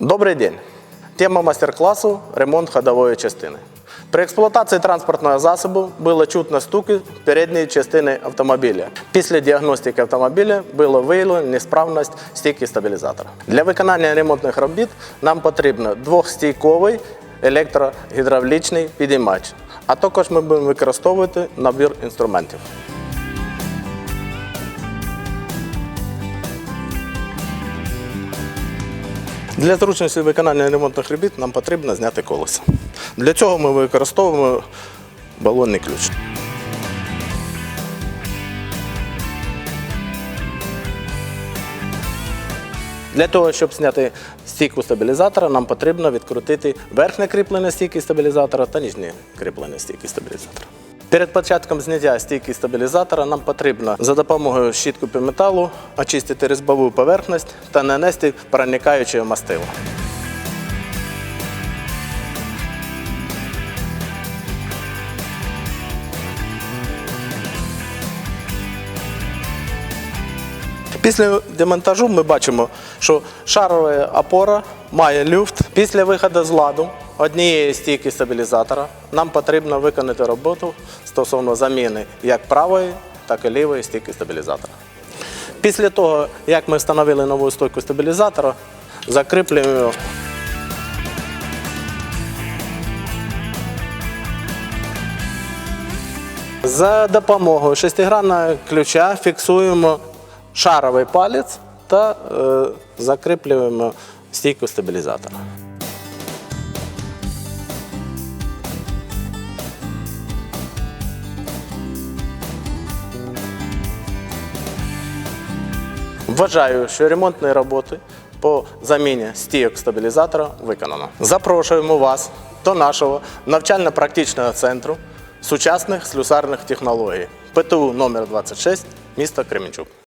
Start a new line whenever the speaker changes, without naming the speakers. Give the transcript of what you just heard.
Добрий день. Тема майстер-класу ремонт ходової частини. При експлуатації транспортного засобу було чутно стуки передньої частини автомобіля. Після діагностики автомобіля було виявлено несправність стійки стабілізатора. Для виконання ремонтних робіт нам потрібно двохстійковий електрогідравлічний підіймач, а також ми будемо використовувати набір інструментів. Для зручності виконання ремонтних робіт нам потрібно зняти колесо. Для цього ми використовуємо балонний ключ. Для того, щоб зняти стійку стабілізатора, нам потрібно відкрутити верхнє кріплення стійки стабілізатора та нижнє кріплення стійки стабілізатора. Перед початком зняття стійки стабілізатора нам потрібно за допомогою щітку піметалу очистити різьбову поверхність та нанести проникаюче мастило. Після демонтажу ми бачимо, що шарова опора має люфт. Після виходу з ладу однієї стійки стабілізатора нам потрібно виконати роботу стосовно заміни як правої, так і лівої стійки стабілізатора. Після того, як ми встановили нову стойку стабілізатора, закріплюємо За допомогою шестигранного ключа фіксуємо шаровий палець та е, закріплюємо стійку стабілізатора. Вважаю, що ремонтні роботи по заміні стійок стабілізатора виконано. Запрошуємо вас до нашого навчально-практичного центру сучасних слюсарних технологій ПТУ номер 26 місто Кременчук.